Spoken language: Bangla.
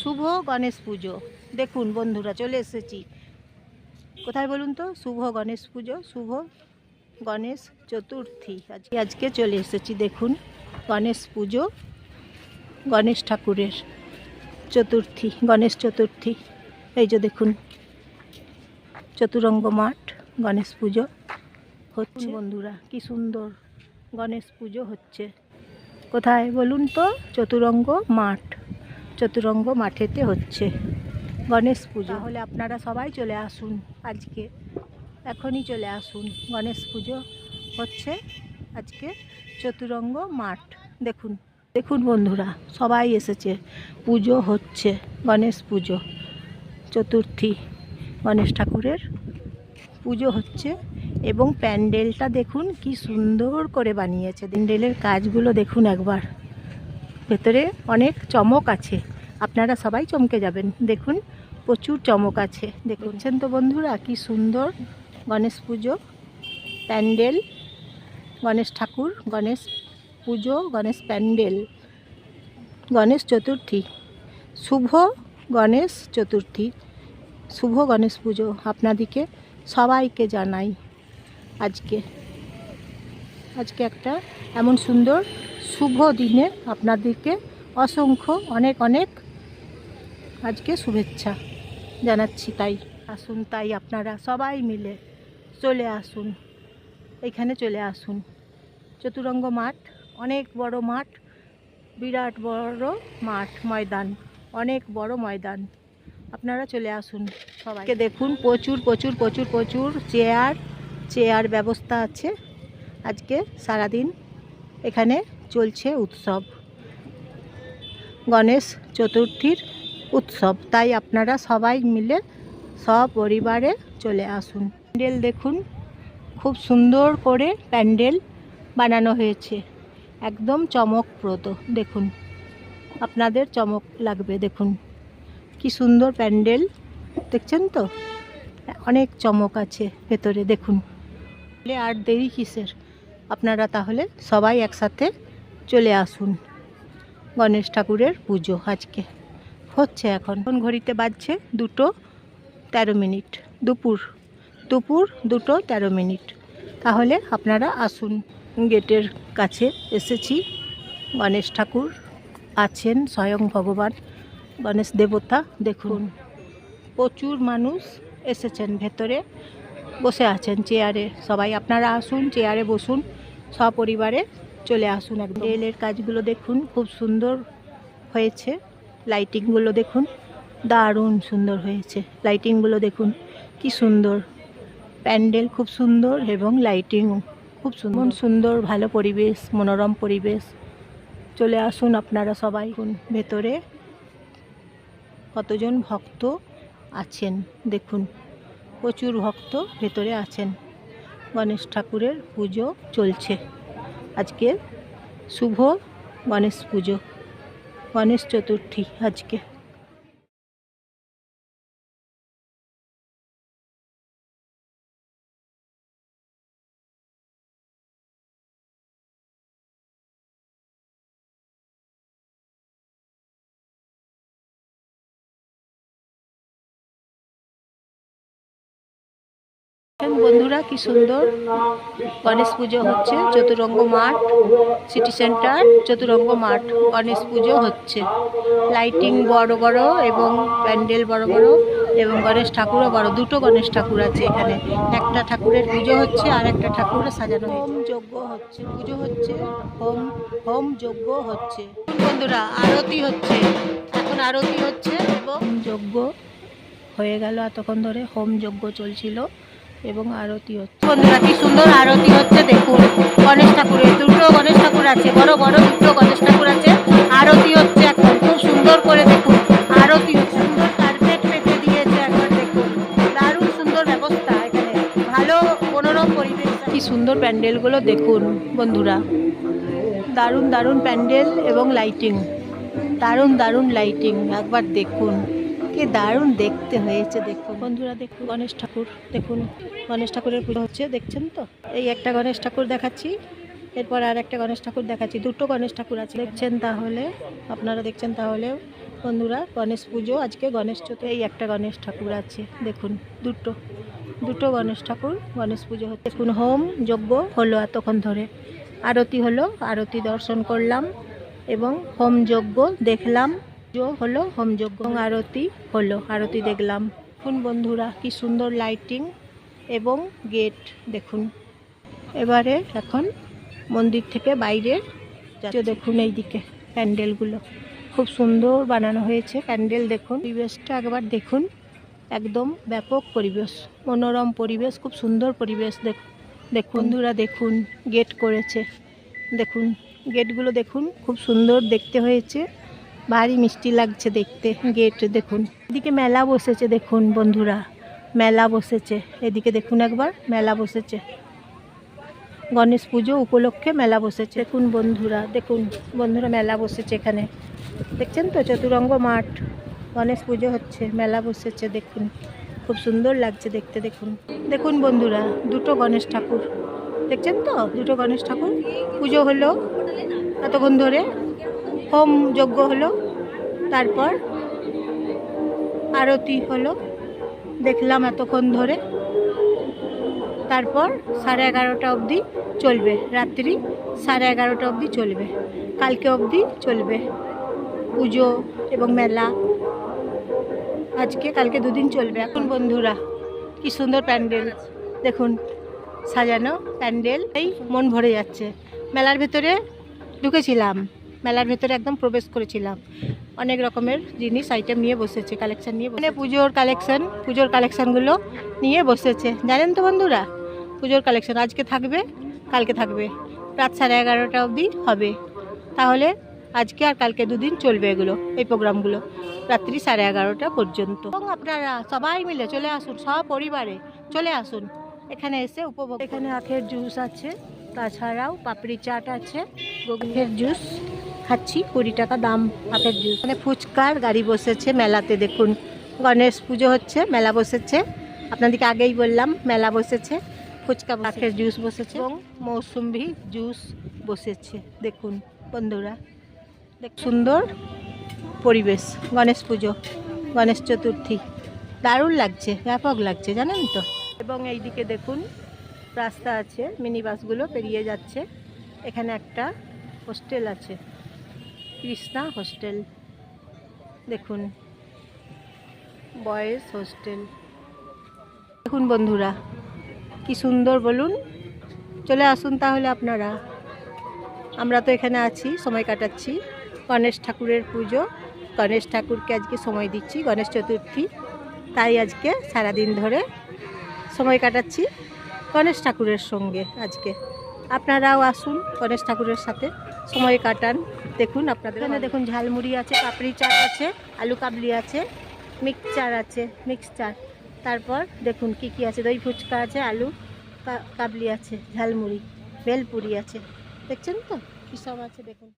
শুভ গণেশ পুজো। দেখুন বন্ধুরা, চলে এসেছি। কোথায় বলুন তো? শুভ গণেশ পুজো, শুভ গণেশ চতুর্থী। আজকে আজকে চলে এসেছি, দেখুন, গণেশ পুজো, গণেশ ঠাকুরের চতুর্থী, গণেশ চতুর্থী। এই যে দেখুন, চতুরঙ্গ মাঠ, গণেশ পুজো হচ্ছে। বন্ধুরা, কি সুন্দর গণেশ পুজো হচ্ছে। কোথায় বলুন তো? চতুরঙ্গ মাঠ। চতুরঙ্গ মাঠেতে হচ্ছে। গণেশ পুজো। হলে আপনারা সবাই চলে আসুন আজকে। এখনই চলে আসুন। গণেশ পুজো হচ্ছে আজকে চতুরঙ্গ মাঠ। দেখুন দেখুন বন্ধুরা, সবাই এসেছে। পুজো হচ্ছে, গণেশ পুজো, চতুর্থী গণেশ ঠাকুরের পুজো হচ্ছে। এবং প্যান্ডেলটা দেখুন, কি সুন্দর করে বানিয়েছে। প্যান্ডেলের কাজগুলো দেখুন একবার। ভেতরে অনেক চমক আছে। আপনারা সবাই চমকে যাবেন। দেখুন, প্রচুর চমক আছে। দেখছেন তো বন্ধুরা, কি সুন্দর গণেশ পুজো, প্যান্ডেল, গণেশ ঠাকুর, গণেশ পুজো, গণেশ প্যান্ডেল, গণেশ চতুর্থী। শুভ গণেশ চতুর্থী, শুভ গণেশ পুজো আপনাদিকে সবাইকে জানাই আজকে। আজকে একটা এমন সুন্দর শুভ দিনে আপনাদেরকে অসংখ্য অনেক অনেক আজকে শুভেচ্ছা জানাচ্ছি। তাই আসুন, তাই আপনারা সবাই মিলে চলে আসুন, এখানে চলে আসুন। চতুরঙ্গ মাঠ, অনেক বড় মাঠ, বিরাট বড় মাঠ ময়দান, অনেক বড় ময়দান। আপনারা চলে আসুন সবাইকে দেখুন, প্রচুর প্রচুর প্রচুর প্রচুর চেয়ার চেয়ার ব্যবস্থা আছে। আজকে সারাদিন এখানে চলছে উৎসব। গণেশ চতুর্থীর উৎসব, তাই আপনারা সবাই মিলে সপরিবারে চলে আসুন। প্যান্ডেল দেখুন, খুব সুন্দর করে প্যান্ডেল বানানো হয়েছে। একদম চমকপ্রদ, দেখুন। আপনাদের চমক লাগবে, দেখুন। কি সুন্দর প্যান্ডেল, দেখছেন তো? অনেক চমক আছে ভেতরে, দেখুন। আর দেরি কিসের? আপনারা তাহলে সবাই একসাথে চলে আসুন। গণেশ ঠাকুরের পুজো আজকে হচ্ছে এখন। এখন ঘড়িতে বাজছে দুটো তেরো মিনিট, দুপুর দুপুর দুটো তেরো মিনিট। তাহলে আপনারা আসুন, গেটের কাছে এসেছি। গণেশ ঠাকুর আছেন, স্বয়ং ভগবান। গণেশ দেবতা, দেখুন, প্রচুর মানুষ এসেছেন ভেতরে, বসে আছেন চেয়ারে। সবাই আপনারা আসুন, চেয়ারে বসুন, সপরিবারে চলে আসুন একদম। রেলের কাজগুলো দেখুন, খুব সুন্দর হয়েছে। লাইটিংগুলো দেখুন, দারুণ সুন্দর হয়েছে। লাইটিংগুলো দেখুন, কি সুন্দর। প্যান্ডেল খুব সুন্দর এবং লাইটিং খুব সুন্দর। সুন্দর, ভালো পরিবেশ, মনোরম পরিবেশ। চলে আসুন আপনারা সবাই। ভেতরে কতজন ভক্ত আছেন, দেখুন। প্রচুর ভক্ত ভেতরে আছেন। গণেশ ঠাকুরের পুজো চলছে। আজকে শুভ গণেশ পুজো গণেশ চতুর্থী আজকে। বন্ধুরা কি সুন্দর। গণেশ পুজো হচ্ছে, চতুরঙ্গ মাঠ সিটি সেন্টার চতুরঙ্গ মাঠ, গণেশ পুজো হচ্ছে। লাইটিং বড় বড় এবং প্যান্ডেল বড় বড় এবং গণেশ ঠাকুরও বড়। দুটো গণেশ ঠাকুর আছে এখানে। একটা ঠাকুরের পুজো হচ্ছে আর একটা ঠাকুরের সাজানো হোম যজ্ঞ হচ্ছে, পুজো হচ্ছে, হোম হোম যজ্ঞ হচ্ছে। বন্ধুরা, আরতি হচ্ছে। এখন আরতি হচ্ছে এবং যজ্ঞ হয়ে গেল এতক্ষণ ধরে। হোম যজ্ঞ চলছিল। এবং আরতি হচ্ছে। বন্ধুরা কি সুন্দর, আরতি হচ্ছে দেখুন। গণেশ ঠাকুরের দুটো গণেশ ঠাকুর আছে, বড় বড় দুটো গণেশ ঠাকুর আছে। আরতি হচ্ছে এখন, খুব সুন্দর করে দেখুন। আরতি সুন্দর কার্পেট পেতে দিয়েছে একবার দেখুন। দারুণ সুন্দর ব্যবস্থা এখানে। ভালো মনোরম পরিবেশ। কি সুন্দর প্যান্ডেলগুলো দেখুন, বন্ধুরা। দারুণ দারুণ প্যান্ডেল এবং লাইটিং দারুণ দারুণ লাইটিং একবার দেখুন। কি দারুণ দেখতে হয়েছে, দেখুন। বন্ধুরা, দেখুন, গণেশ ঠাকুর, দেখুন, গণেশ ঠাকুরের পুজো হচ্ছে, দেখছেন তো? এই একটা গণেশ ঠাকুর দেখাচ্ছি, এরপর আর একটা গণেশ ঠাকুর দেখাচ্ছি, দুটো গণেশ ঠাকুর আছে। দেখছেন তাহলে, আপনারা দেখছেন তাহলে, বন্ধুরা, গণেশ পুজো, আজকে গণেশ চতুর্থী, এই একটা গণেশ ঠাকুর আছে, দেখুন, দুটো দুটো গণেশ ঠাকুর, গণেশ পুজো হচ্ছে। দেখুন, হোম, যজ্ঞ হলো এতক্ষণ ধরে। আরতি হলো, আরতি দর্শন করলাম এবং হোম যজ্ঞ দেখলাম। হলো, হোম যজ্ঞ আরতি হলো। আরতি দেখলাম। দেখুন বন্ধুরা, কি সুন্দর লাইটিং এবং গেট দেখুন। এবারে এখন মন্দির থেকে বাইরে যাচ্ছে। দেখুন এই দিকে প্যান্ডেলগুলো। খুব সুন্দর বানানো হয়েছে প্যান্ডেল, দেখুন। পরিবেশটা একবার দেখুন। একদম ব্যাপক পরিবেশ, মনোরম পরিবেশ, খুব সুন্দর পরিবেশ দেখ দেখুন বন্ধুরা, দেখুন গেট করেছে। দেখুন গেটগুলো দেখুন। খুব সুন্দর দেখতে হয়েছে। ভারী মিষ্টি লাগছে দেখতে। গেট দেখুন। এদিকে মেলা বসেছে দেখুন বন্ধুরা। মেলা বসেছে। এদিকে দেখুন একবার, মেলা বসেছে। গণেশ পুজো উপলক্ষে মেলা বসেছে। দেখুন বন্ধুরা দেখুন বন্ধুরা মেলা বসেছে এখানে। দেখছেন তো? চতুরঙ্গ মাঠ। গণেশ পুজো হচ্ছে, মেলা বসেছে দেখুন। খুব সুন্দর লাগছে দেখতে দেখুন। দেখুন বন্ধুরা, দুটো গণেশ ঠাকুর। দেখছেন তো? দুটো গণেশ ঠাকুর। পুজো হলো এতক্ষণ ধরে? হোম যজ্ঞ হলো, তারপর আরতি হলো, দেখলাম এতক্ষণ ধরে। তারপর সাড়ে এগারোটা অবধি চলবে, রাত্রি সাড়ে এগারোটা অবধি চলবে, কালকে অবধি চলবে। পুজো এবং মেলা, আজকে কালকে দুদিন চলবে। এখন বন্ধুরা, কি সুন্দর প্যান্ডেল। দেখুন, সাজানো প্যান্ডেল, এই মন ভরে যাচ্ছে। মেলার ভেতরে ঢুকেছিলাম। মেলার ভেতরে একদম প্রবেশ করেছিলাম। অনেক রকমের জিনিস আইটেম নিয়ে বসেছে কালেকশন নিয়ে মানে পুজোর কালেকশন পুজোর কালেকশনগুলো নিয়ে বসেছে। জানেন তো বন্ধুরা, পুজোর কালেকশন আজকে থাকবে, কালকে থাকবে। রাত সাড়ে এগারোটা অবধি হবে। তাহলে আজকে আর কালকে দুদিন চলবে এগুলো, এই প্রোগ্রামগুলো রাত্রি সাড়ে এগারোটা পর্যন্ত। এবং আপনারা সবাই মিলে চলে আসুন সব পরিবারে চলে আসুন। এখানে এসে উপভোগ এখানে আখের জুস আছে, তাছাড়াও পাপড়ি চাট আছে গোবিন্দের জুস খাচ্ছি কুড়ি টাকা দাম আখের জুস মানে ফুচকার গাড়ি বসেছে মেলাতে, দেখুন। গণেশ পুজো হচ্ছে, মেলা বসেছে। আপনাদেরকে আগেই বললাম, মেলা বসেছে, ফুচকা আখের জুস বসেছে। এবং মৌসুম্বি জুস বসেছে, দেখুন বন্ধুরা। সুন্দর পরিবেশ, গণেশ পুজো, গণেশ চতুর্থী। দারুণ লাগছে, ব্যাপক লাগছে, জানেন তো? এবং এইদিকে দেখুন, রাস্তা আছে মিনি বাসগুলো পেরিয়ে যাচ্ছে। এখানে একটা হোস্টেল আছে। কৃষ্ণা হোস্টেল। দেখুন, বয়েজ হোস্টেল। দেখুন বন্ধুরা, কি সুন্দর বলুন। চলে আসুন তাহলে আপনারা। আমরা তো এখানে আছি, সময় কাটাচ্ছি। গণেশ ঠাকুরের পুজো। গণেশ ঠাকুরকে আজকে সময় দিচ্ছি, গণেশ চতুর্থী। তাই আজকে সারাদিন ধরে সময় কাটাচ্ছি গণেশ ঠাকুরের সঙ্গে আজকে। আপনারাও আসুন গণেশ ঠাকুরের সাথে। সময় কাটান। দেখুন আপনাদের এখানে দেখুন ঝালমুড়ি আছে পাপড়ি চাট আছে আলু কাবলি আছে মিক্সচার আছে মিক্সচার। তারপর দেখুন কি কি আছে? দই ফুচকা আছে আলু কাবলি আছে ঝালমুড়ি ভেলপুরি আছে। দেখছেন তো? কী সব আছে দেখুন।